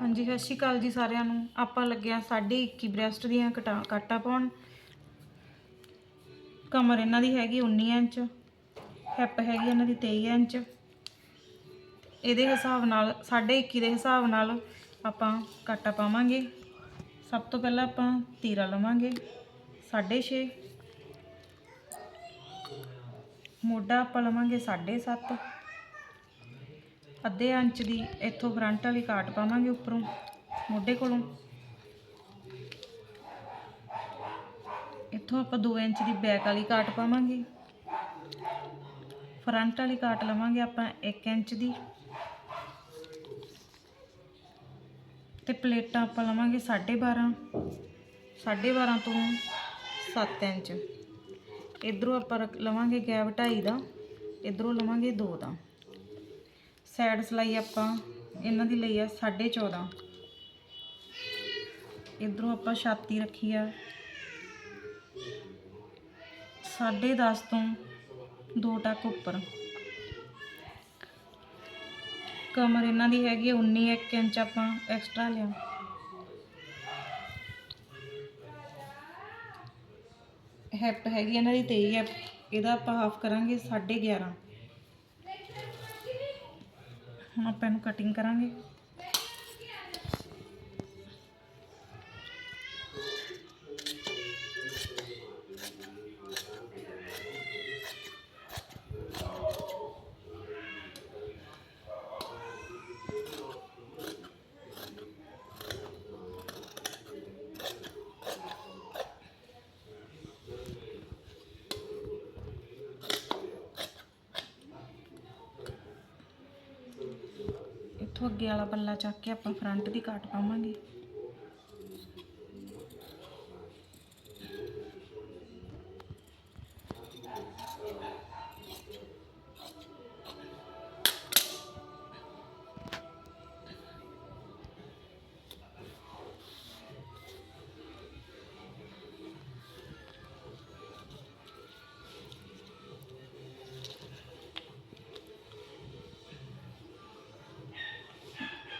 ਹਾਂਜੀ, ਸਤਿ ਸ਼੍ਰੀ ਅਕਾਲ ਜੀ ਸਾਰਿਆਂ ਨੂੰ। ਆਪਾਂ ਲੱਗਿਆ 21 ਬ੍ਰੈਸਟ ਦੀਆਂ ਕਟਾ, ਕਾਟਾ ਪਾਉਣ। ਕਮਰ ਇਹਨਾਂ ਦੀ ਹੈਗੀ 19 ਇੰਚ ਹੈਪ ਹੈਗੀ ਇਹਨਾਂ ਦੀ 23 ਇੰਚ। ਇਹਦੇ ਹਿਸਾਬ ਨਾਲ 21.5 ਦੇ ਹਿਸਾਬ ਨਾਲ ਆਪਾਂ ਕਾਟਾ ਪਾਵਾਂਗੇ। ਸਭ ਤੋਂ ਪਹਿਲਾਂ ਆਪਾਂ ਤੀਰਾ ਲਵਾਂਗੇ 6.5 ਮੋਢਾ ਆਪਾਂ ਲਵਾਂਗੇ 7.5 ਅੱਧੇ ਇੰਚ ਦੀ ਇੱਥੋਂ ਫਰੰਟ ਵਾਲੀ ਕਾਟ ਪਾਵਾਂਗੇ ਉੱਪਰੋਂ, ਮੋਢੇ ਕੋਲੋਂ। ਇੱਥੋਂ ਆਪਾਂ 2 ਇੰਚ ਦੀ ਬੈਕ ਵਾਲੀ ਕਾਟ ਪਾਵਾਂਗੇ। ਫਰੰਟ ਵਾਲੀ ਕਾਟ ਲਵਾਂਗੇ ਆਪਾਂ 1 ਇੰਚ ਦੀ। ਤੇ ਪਲੇਟਾਂ ਆਪਾਂ ਲਵਾਂਗੇ 12.5 12.5 ਤੋਂ 7 ਇੰਚ। ਇਧਰੋਂ ਆਪਾਂ ਰੱਖ- ਲਵਾਂਗੇ ਗੈਪ 2.5 ਦਾ, ਇਧਰੋਂ ਲਵਾਂਗੇ 2 ਦਾ। ਸਾਈਡ ਸਲਾਈ ਆਪਾਂ ਇਹਨਾਂ ਦੀ ਲਈ ਆ 14.5 ਇਧਰੋਂ ਆਪਾਂ ਛਾਤੀ ਰੱਖੀ ਆ। 10.5 ਤੋਂ 2 ਟੱਕ ਉੱਪਰ। ਕਮਰ ਇਹਨਾਂ ਦੀ ਹੈਗੀ ਆ 19 1 ਇੰਚ ਆਪਾਂ ਐਕਸਟਰਾ ਲਿਆ। ਹੈਪ ਹੈਗੀ ਇਹਨਾਂ ਦੀ 23 ਹੈ ਇਹਦਾ ਆਪਾਂ ਹਾਫ ਕਰਾਂਗੇ 11.5 ਹੁਣ ਆਪਾਂ ਇਹਨੂੰ ਕਟਿੰਗ ਕਰਾਂਗੇ। ਇੱਥੋਂ ਅੱਗੇ ਵਾਲਾ ਪੱਲਾ ਚੱਕ ਕੇ ਆਪਾਂ ਫਰੰਟ ਦੀ ਕਾਟ ਪਾਵਾਂਗੇ।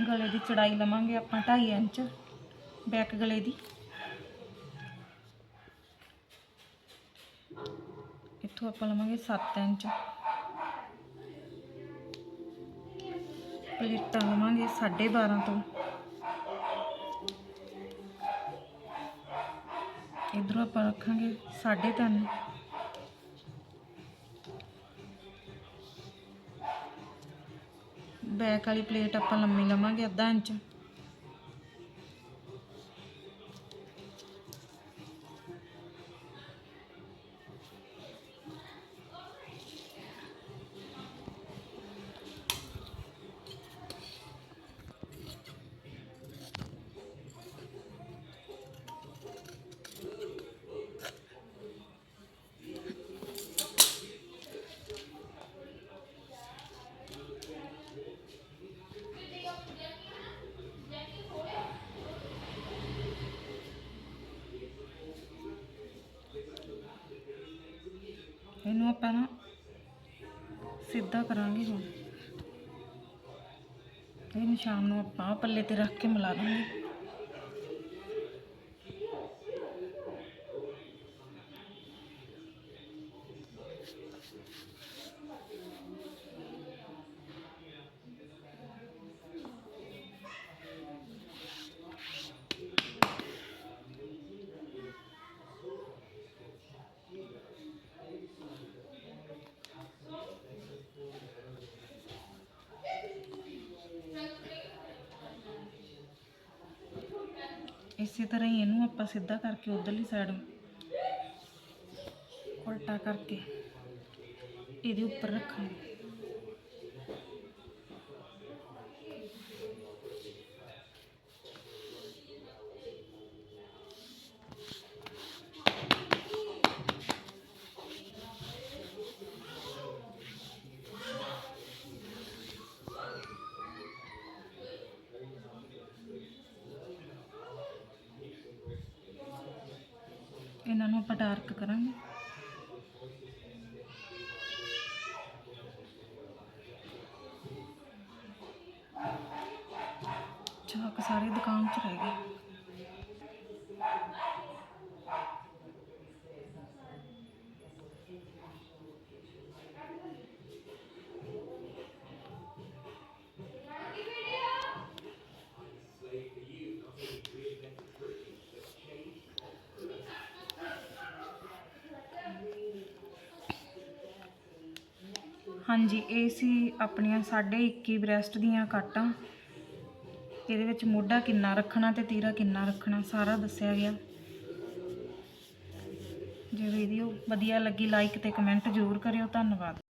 ਗਲੇ ਦੀ ਚੜਾਈ ਲਵਾਂਗੇ ਆਪਾਂ 2.5 ਇੰਚ ਬੈਕ ਗਲੇ ਦੀ। ਇੱਥੋਂ ਆਪਾਂ ਲਵਾਂਗੇ 7 ਇੰਚ। ਪਲੇਟਾਂ ਲਵਾਂਗੇ 12.5 ਤੋਂ। ਇਧਰੋਂ ਆਪਾਂ ਰੱਖਾਂਗੇ 3.5 ਬੈਕ ਵਾਲੀ ਪਲੇਟ ਆਪਾਂ ਲੰਮੀ ਲਵਾਂਗੇ ਅੱਧਾ ਇੰਚ। ਇਹਨੂੰ ਆਪਾਂ ਨਾ ਸਿੱਧਾ ਕਰਾਂਗੇ ਹੁਣ। ਇਹ ਨਿਸ਼ਾਨ ਨੂੰ ਆਪਾਂ ਪੱਲੇ ਤੇ ਰੱਖ ਕੇ ਮਿਲਾ ਦਾਂਗੇ। ਇਸੇ ਤਰ੍ਹਾਂ ਹੀ ਇਹਨੂੰ ਆਪਾਂ ਸਿੱਧਾ ਕਰਕੇ ਉਧਰਲੀ ਸਾਈਡ ਉਲਟਾ ਕਰਕੇ ਇਹਦੇ ਉੱਪਰ ਰੱਖਾਂਗੇ। ਇਹਨਾਂ ਨੂੰ ਆਪਾਂ ਡਾਰਕ ਕਰਾਂਗੇ। ਚਾਕ ਸਾਰੇ ਦੁਕਾਨ 'ਚ ਰਹਿ ਗਏ ਹਾਂਜੀ, ਇਹ ਸੀ ਆਪਣੀਆਂ 21 ਬ੍ਰੈਸਟ ਦੀਆਂ ਕਾਟਾਂ। ਇਹਦੇ ਵਿੱਚ ਮੋਢਾ ਕਿੰਨਾ ਰੱਖਣਾ ਤੇ ਤੀਰਾ ਕਿੰਨਾ ਰੱਖਣਾ, ਸਾਰਾ ਦੱਸਿਆ ਗਿਆ। ਜੇ ਵੀਡੀਓ ਵਧੀਆ ਲੱਗੀ ਲਾਈਕ ਤੇ ਕਮੈਂਟ ਜ਼ਰੂਰ ਕਰਿਓ। ਧੰਨਵਾਦ।